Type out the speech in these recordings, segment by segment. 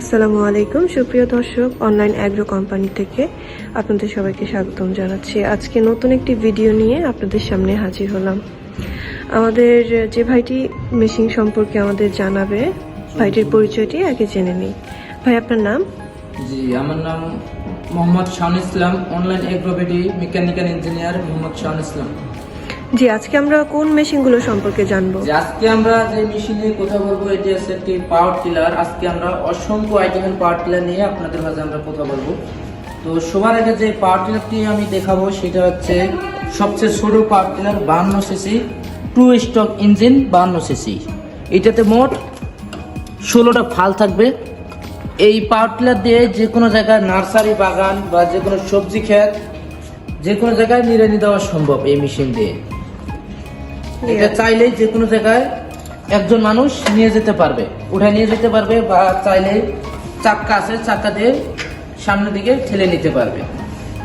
আসসালামু আলাইকুম। সুপ্রিয় দর্শক, অনলাইন অ্যাগ্রো কোম্পানি থেকে আপনাদের সবাইকে স্বাগতম জানাচ্ছি। আজকে নতুন একটি ভিডিও নিয়ে আপনাদের সামনে হাজির হলাম। আমাদের যে ভাইটি মেশিন সম্পর্কে আমাদের জানাবে, ভাইটির পরিচয়টি আগে জেনে নিই। ভাই, আপনার নাম? জি, আমার নাম Mohammad Shahun Islam, online Agro BD mechanical engineer Mohammad Shahun Islam. জি, আজকে আমরা কোন মেশিনগুলো সম্পর্কে জানব? আজকে আমরা যে মেশিন নিয়ে কথা বলব, এটি হচ্ছে একটি পাওয়ার টিলার আজকে আমরা অসংখ্য আইটেমের পাওয়ার টিলার নিয়ে আপনাদের মাঝে আমরা কথা বলব। তো সবার আগে যে পাওয়ার টিলারটি আমি দেখাবো, সেটা হচ্ছে সবচেয়ে ছোট পাওয়ার টিলার বান্ন সিসি টু স্টক ইঞ্জিন বান্ন সিসি এটাতে মোট ষোলোটা ফাল থাকবে। এই পাওয়ার টিলার দিয়ে যে কোনো জায়গায় নার্সারি বাগান বা যে কোনো সবজি ক্ষেত, যে কোনো জায়গায় নিড়ানি দেওয়া সম্ভব এই মেশিন দিয়ে। এটা চাইলেই যে কোনো জায়গায় একজন মানুষ নিয়ে যেতে পারবে। উঠে নিয়ে যেতে পারবে বা চাইলে চাক্কা আছে চাক্কা দিয়ে সামনের দিকে ঠেলে নিতে পারবে।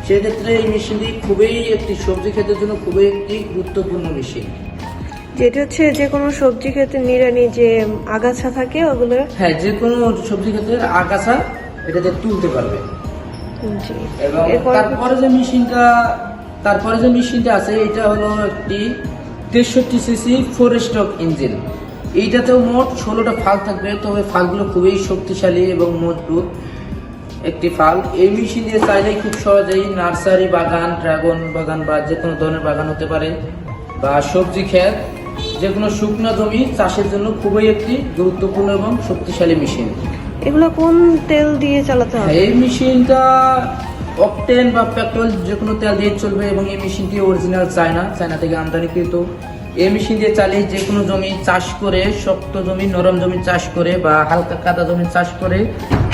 সেক্ষেত্রে এই মেশিনটি খুবই একটি সবজি ক্ষেতের জন্য খুবই একটি গুরুত্বপূর্ণ মেশিন যেটা হচ্ছে যে কোনো সবজি ক্ষেত্রে নিড়ানি যে আগাছা থাকে ওগুলো হ্যাঁ যে কোনো সবজি ক্ষেতের আগাছা এটাতে তুলতে পারবে। এবং এরপর তারপরে যে মেশিনটা তারপরে যে মেশিনটা আছে এটা হলো একটি তেষট্টি সিসি ফোর স্টক ইঞ্জিন এইটাতেও মোট ষোলোটা ফাল থাকবে তবে ফালগুলো খুবই শক্তিশালী এবং মজবুত একটি ফাল। এই মেশিন দিয়ে চাইলেই খুব সহজেই নার্সারি বাগান ড্রাগন বাগান বা যে কোনো ধরনের বাগান হতে পারে বা সবজি ক্ষেত যে কোনো শুকনো জমি চাষের জন্য খুবই একটি গুরুত্বপূর্ণ এবং শক্তিশালী মেশিন এগুলো কোন তেল দিয়ে চালাতে হবে? এই মেশিনটা অকটেন বা পেট্রোল যে কোনো তেল দিয়ে চলবে এবং এই মেশিনটি অরিজিনাল চায়না চায়না থেকে আমদানিকৃত। এই মেশিন দিয়ে চালিয়ে যে কোনো জমি চাষ করে শক্ত জমি নরম জমি চাষ করে বা হালকা কাদা জমি চাষ করে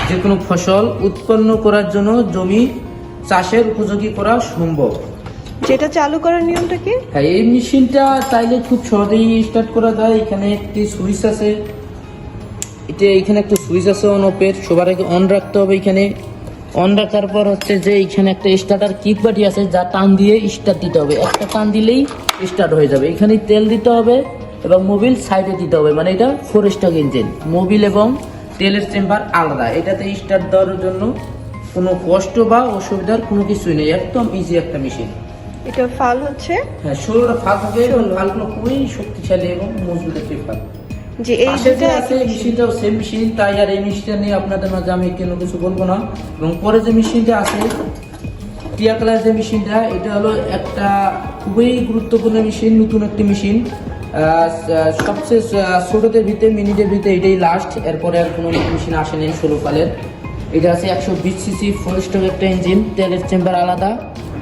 যে কোনো ফসল উৎপন্ন করার জন্য জমি চাষের উপযোগী করা সম্ভব। যেটা চালু করার নিয়মটা কি? হ্যাঁ এই মেশিনটা চাইলে খুব সহজেই স্টার্ট করা যায়। এখানে একটি সুইচ আছে। এটা এখানে একটা সুইচ আছে অন অফের সবার আগে অন রাখতে হবে এখানে। অন রাখার পর হচ্ছে যে এখানে একটা স্টার্টার কিক বাটি আছে যা টান দিয়ে স্টার্ট দিতে হবে। একটা টান দিলেই স্টার্ট হয়ে যাবে। এখানে তেল দিতে হবে এবং মোবিল সাইডে দিতে হবে। মানে এটা ফোর স্টক ইঞ্জিন। মোবিল এবং তেলের চেম্বার আলাদা। এটাতে স্টার্ট দেওয়ার জন্য কোনো কষ্ট বা অসুবিধার কোনো কিছুই নেই। একদম ইজি একটা মেশিন এটা ফাল হচ্ছে? হ্যাঁ ষোলোটা ফাল থাকে। এবং ফালগুলো খুবই শক্তিশালী এবং মজবুত একটি ফাল। যে এই দুটো মেশিনটাও সেম মেশিন তাই আর এই মেশিনটা নিয়ে আপনাদের মাঝে আমি কোনো কিছু বলব না। এবং পরে যে মেশিনটা আছে টিয়া কালার যে মেশিনটা এটা হলো একটা খুবই গুরুত্বপূর্ণ মেশিন নতুন একটি মেশিন সবচেয়ে ছোটদের ভিতরে মিনিটের ভিতরে এটাই লাস্ট এরপরে আর কোনো মেশিন আসেনি ষোলো কালের এটা আছে একশো বিশ সিসি ফোর স্টক একটা ইঞ্জিন তেলের চেম্বার আলাদা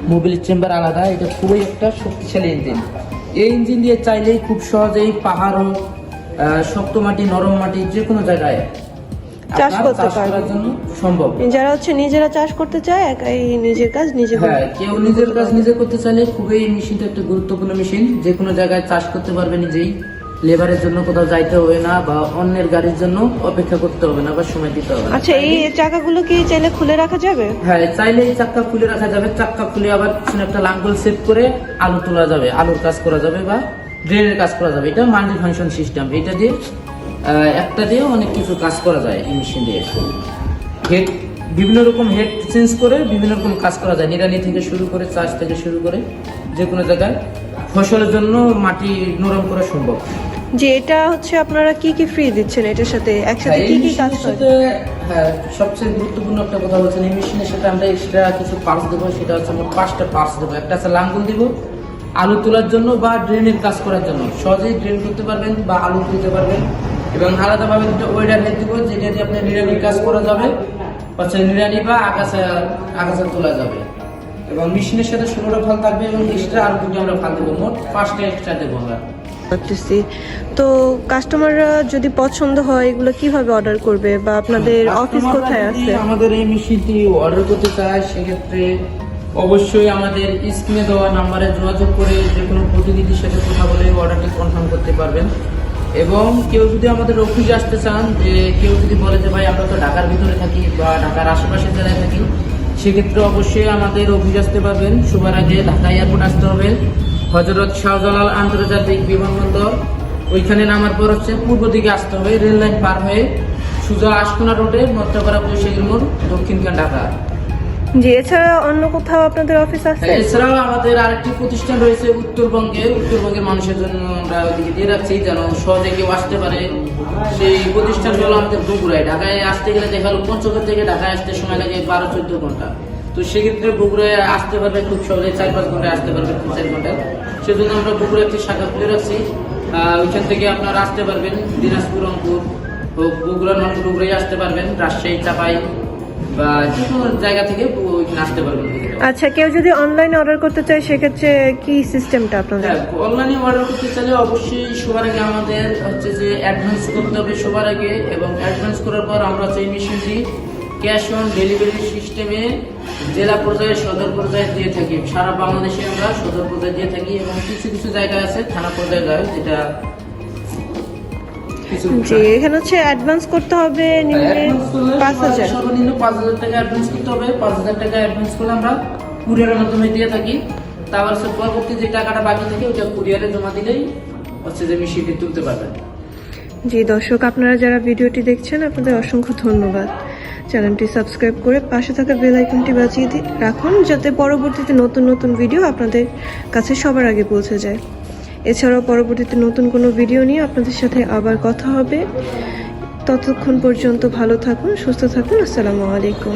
মোবিলের চেম্বার আলাদা এটা খুবই একটা শক্তিশালী ইঞ্জিন এই ইঞ্জিন দিয়ে চাইলেই খুব সহজেই পাহাড় হোক শক্ত মাটি নরম মাটি যে কোনো জায়গায় চাষ করতে পারবে। জন্য সম্ভব। যারা হচ্ছে নিজেরা চাষ করতে চায় একাই নিজের কাজ নিজে। হ্যাঁ কেউ নিজের কাজ নিজে করতে চাইলে খুবই মেশিনটা একটা গুরুত্বপূর্ণ মেশিন। যে কোনো জায়গায় চাষ করতে পারবে নিজেই। লেবারের জন্য কোথাও যাইতে হবে না বা অন্যের গাড়ির জন্য অপেক্ষা করতে হবে না বা সময় দিতে হবে আচ্ছা এই চাকাগুলো কি চাইলে খুলে রাখা যাবে? হ্যাঁ চাইলে এই চাক্কা খুলে রাখা যাবে। চাকা খুলে আবার একটা লাঙ্গল সেট করে আলু তোলা যাবে আলুর কাজ করা যাবে বা ড্রেনের কাজ করা যাবে। এটা মাল্টি ফাংশন সিস্টেম এটা দিয়ে একটা দিয়ে অনেক কিছু কাজ করা যায় এই মেশিন দিয়ে। হেড বিভিন্ন রকম হেড চেঞ্জ করে বিভিন্ন রকম কাজ করা যায়। নিরানি থেকে শুরু করে চাষ থেকে শুরু করে যে কোনো জায়গায় ফসলের জন্য মাটি নরম করা সম্ভব। যে এটা হচ্ছে আপনারা কি কি ফ্রি দিচ্ছেন? এটার সাথে একসাথে হ্যাঁ, কি কি কাজ সাথে হ্যাঁ সবচেয়ে গুরুত্বপূর্ণ একটা কথা বলছেন। এই মেশিনের সাথে আমরা এক্সট্রা কিছু পার্টস দেবো। সেটা হচ্ছে আমরা পাঁচটা পার্টস দেবো। একটা আছে লাঙ্গল দিব আলু তোলার জন্য বা ড্রেনের কাজ করার জন্য। সহজেই ড্রেন করতে পারবেন বা আলু তুলতে পারবেন। এবং আলাদাভাবে দুটো ওয়েডার হেড দিব যেটা দিয়ে আপনার নিরানির কাজ করা যাবে। হচ্ছে নিরানি বা আকাশে আকাশে তোলা যাবে। এবং মেশিনের সাথে ষোলোটা ফাল থাকবে এবং এক্সট্রা আরও দুটো আমরা ফাল দেবো। মোট পাঁচটা এক্সট্রা দেবো আমরা। করতেছি তো কাস্টমাররা যদি পছন্দ হয় এগুলো কীভাবে অর্ডার করবে? বা আপনাদের অফিস কোথায় আছে? আমাদের এই মেশিনটি অর্ডার করতে চায় সেক্ষেত্রে অবশ্যই আমাদের স্ক্রিনে দেওয়া নাম্বারে যোগাযোগ করে যে কোনো প্রতিনিধির সাথে কথা বলে অর্ডারটি কনফার্ম করতে পারবেন। এবং কেউ যদি আমাদের অফিসে আসতে চান, যে কেউ যদি বলে যে, ভাই, আমরা তো ঢাকার ভিতরে থাকি বা ঢাকার আশেপাশের জেলায় থাকি, সেক্ষেত্রে অবশ্যই আমাদের অফিস আসতে পারবেন। সবার আগে ঢাকা এয়ারপোর্ট আসতে হবে। হজরত শাহজালাল আন্তর্জাতিক বিমানবন্দর, ওইখানে নামার পর হচ্ছে পূর্ব দিকে আসতে হবে রেল লাইন পার হয়ে সুজা আশকোনা রোডে নত্রপাড়া পুলিশের মোড় দক্ষিণখান ঢাকা জি, এছাড়া অন্য কোথাও আপনাদের অফিস আছে? এছাড়াও আমাদের আরেকটি প্রতিষ্ঠান রয়েছে উত্তরবঙ্গে। উত্তরবঙ্গের মানুষের জন্য আমরা ওদিকে দিয়ে রাখছি যেন সহজে কেউ আসতে পারে। সেই প্রতিষ্ঠান হলো আমাদের বগুড়ায়। ঢাকায় আসতে গেলে দেখা গেলো পঞ্চগড় থেকে ঢাকায় আসতে সময় লাগে বারো, চোদ্দ ঘণ্টা। তো সেক্ষেত্রে বগুড়ায় আসতে পারবে খুব সহজে, চার, পাঁচ ঘন্টায় আসতে পারবে, তিন, চার ঘন্টায়। সেজন্য আমরা বগুড়া একটি শাখা খুলে রাখছি। ওইখান থেকে আপনারা আসতে পারবেন। দিনাজপুর, রংপুর বগুড়া নন বগুড়ায় আসতে পারবেন। রাজশাহী, চাপাই বা যে কোনো জায়গা থেকে ওইখানে আসতে পারবেন আচ্ছা কেউ যদি অনলাইনে অর্ডার করতে চায় সেক্ষেত্রে কি সিস্টেমটা আপনাদের? হ্যাঁ অনলাইনে অর্ডার করতে চাইলে অবশ্যই সবার আগে আমাদের হচ্ছে যে অ্যাডভান্স করতে হবে সবার আগে এবং অ্যাডভান্স করার পর আমরা এই মেশিনটি ক্যাশ অন ডেলিভারি সিস্টেমে জেলা পর্যায়ে সদর পর্যায়ে দিয়ে থাকি। সারা বাংলাদেশে আমরা সদর পর্যায়ে দিয়ে থাকি এবং কিছু কিছু জায়গা আছে থানা পর্যায়ে যায় যেটা জি এখানে হচ্ছে অ্যাডভান্স করতে হবে নিম্নে পাঁচ হাজার। সর্বনিম্ন পাঁচ হাজার টাকা অ্যাডভান্স করতে হবে। পাঁচ হাজার টাকা অ্যাডভান্স করলে আমরা কুরিয়ারের মাধ্যমে দিয়ে থাকি। তারপর হচ্ছে পরবর্তী যে টাকাটা বাকি থাকে ওটা কুরিয়ারে জমা দিলেই হচ্ছে যে মেশিনটি তুলতে পারবেন জি দর্শক আপনারা যারা ভিডিওটি দেখছেন আপনাদের অসংখ্য ধন্যবাদ। চ্যানেলটি সাবস্ক্রাইব করে পাশে থাকা বেল আইকনটি বাজিয়ে রাখুন যাতে পরবর্তীতে নতুন নতুন ভিডিও আপনাদের কাছে সবার আগে পৌঁছে যায়। এছাড়াও পরবর্তীতে নতুন কোনো ভিডিও নিয়ে আপনাদের সাথে আবার কথা হবে। ততক্ষণ পর্যন্ত ভালো থাকুন, সুস্থ থাকুন, আসসালামু আলাইকুম।